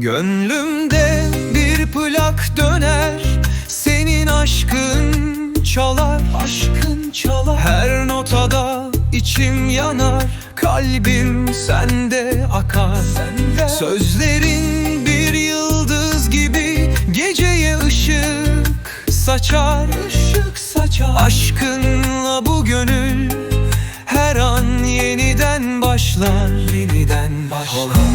Gönlümde bir plak döner Senin aşkın çalar. Aşkın çalar. Her notada içim yanar Kalbim sende akar. Sende. Sözlerin bir yıldız gibi Geceye ışık saçar. Işık saçar. Aşkınla bu gönül her an yeniden başlar. Yeniden başlar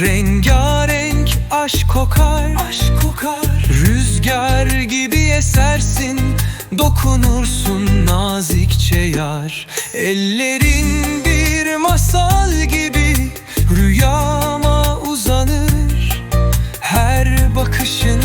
Rengarenk aşk kokar. Aşk kokar. Rüzgar gibi esersin Dokunursun nazikçe yar. Ellerin bir masal gibi Rüyama uzanır. Her bakışında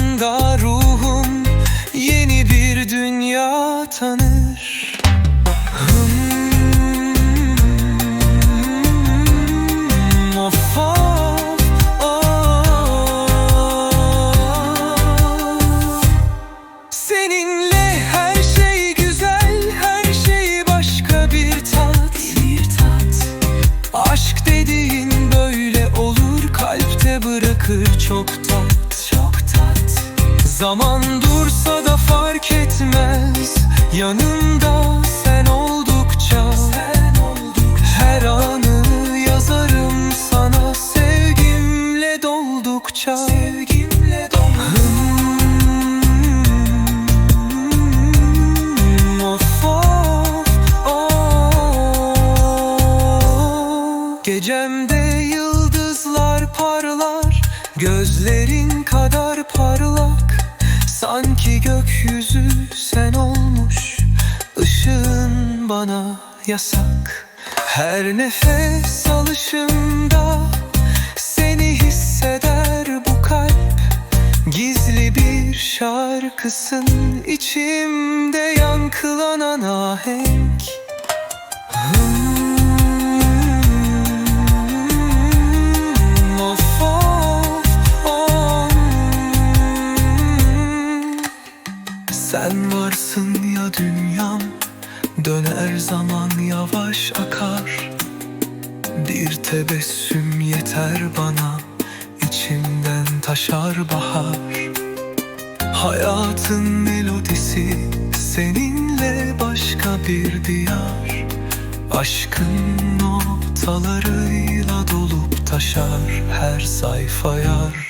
çok tat. Çok tat. Zaman dursa da fark etmez, yanımda Gözlerin kadar parlak Sanki gökyüzü sen olmuş. Işığın bana yasak. Her nefes alışımda Seni hisseder bu kalp. Gizli bir şarkısın içimde yankılanan ahenk Sen varsın ya dünyam Döner zaman yavaş akar. Bir tebessüm yeter bana içimden taşar bahar. Hayatın melodisi Seninle başka bir diyar. Aşkın notalarıyla dolup taşar her sayfa yar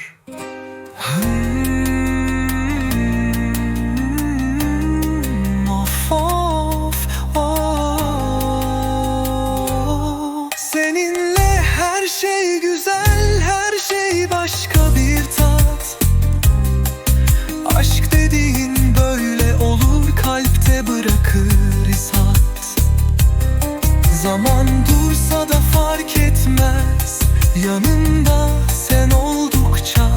Zaman dursa da fark etmez. Yanımda sen oldukça